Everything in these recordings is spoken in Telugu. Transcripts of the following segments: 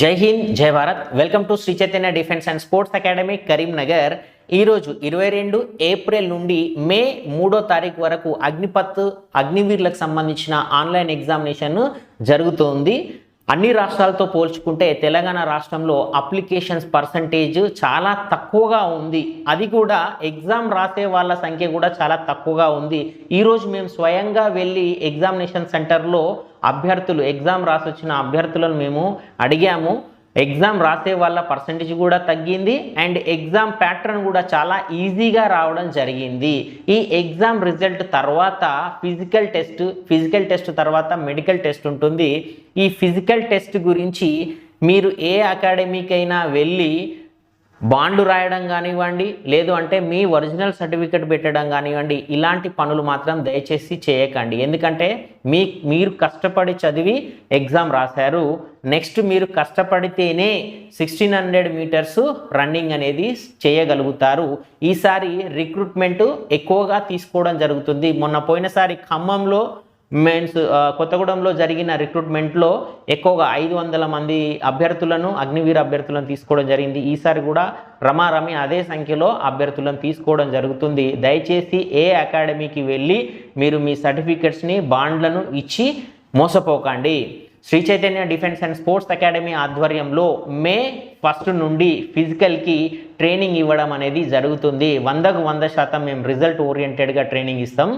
Jai Hind Jai Bharat. Welcome to Shri Chaitanya defence and sports academy Karimnagar ఈరోజు ఇరవై రెండు ఏప్రిల్ నుండి మే మూడో తారీఖు వరకు అగ్నిపత్ అగ్నివీర్లకు సంబంధించిన ఆన్లైన్ ఎగ్జామినేషన్ జరుగుతోంది. అన్ని రాష్ట్రాలతో పోల్చుకుంటే తెలంగాణ రాష్ట్రంలో అప్లికేషన్స్ పర్సంటేజ్ చాలా తక్కువగా ఉంది. అది కూడా ఎగ్జామ్ రాసే వాళ్ళ సంఖ్య కూడా చాలా తక్కువగా ఉంది. ఈరోజు మేము స్వయంగా వెళ్ళి ఎగ్జామినేషన్ సెంటర్లో అభ్యర్థులు ఎగ్జామ్ రాసి వచ్చిన అభ్యర్థులను మేము అడిగాము. ఎగ్జామ్ రాసే వాళ్ళ పర్సంటేజ్ కూడా తగ్గింది అండ్ ఎగ్జామ్ ప్యాటర్న్ కూడా చాలా ఈజీగా రావడం జరిగింది. ఈ ఎగ్జామ్ రిజల్ట్ తర్వాత ఫిజికల్ టెస్ట్ ఫిజికల్ టెస్ట్ తర్వాత మెడికల్ టెస్ట్ ఉంటుంది. ఈ ఫిజికల్ టెస్ట్ గురించి మీరు ఏ అకాడమీకైనా వెళ్ళి బాండ్లు రాయడం కానివ్వండి లేదు అంటే మీ ఒరిజినల్ సర్టిఫికెట్ పెట్టడం కానివ్వండి ఇలాంటి పనులు మాత్రం దయచేసి చేయకండి. ఎందుకంటే మీ మీరు కష్టపడి చదివి ఎగ్జామ్ రాశారు. నెక్స్ట్ మీరు కష్టపడితేనే సిక్స్టీన్ హండ్రెడ్ మీటర్స్ రన్నింగ్ అనేది చేయగలుగుతారు. ఈసారి రిక్రూట్మెంట్ ఎక్కువగా తీసుకోవడం జరుగుతుంది. మొన్న పోయినసారి ఖమ్మంలో మెయిన్స్ కొత్తగూడెంలో జరిగిన రిక్రూట్మెంట్లో ఎక్కువగా ఐదు వందల మంది అభ్యర్థులను అగ్నివీర అభ్యర్థులను తీసుకోవడం జరిగింది. ఈసారి కూడా రమారమి అదే సంఖ్యలో అభ్యర్థులను తీసుకోవడం జరుగుతుంది. దయచేసి ఏ అకాడమీకి వెళ్ళి మీరు మీ సర్టిఫికెట్స్ని బాండ్లను ఇచ్చి మోసపోకండి. Shri Chaitanya defence and sports academy ఆధ్వర్యంలో మే ఫస్ట్ నుండి ఫిజికల్కి ట్రైనింగ్ ఇవ్వడం అనేది జరుగుతుంది. వందకు వంద శాతం మేము రిజల్ట్ ఓరియంటెడ్గా ట్రైనింగ్ ఇస్తాం.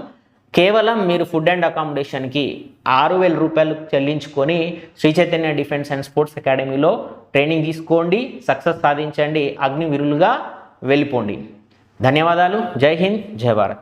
కేవలం మీరు ఫుడ్ అండ్ అకామిడేషన్కి ఆరు వేల రూపాయలు చెల్లించుకొని Shri Chaitanya defence and sports అకాడమీలో ట్రైనింగ్ తీసుకోండి సక్సెస్ సాధించండి అగ్నివీరులుగా వెళ్ళిపోండి. ధన్యవాదాలు. జై హింద్ జై భారత్.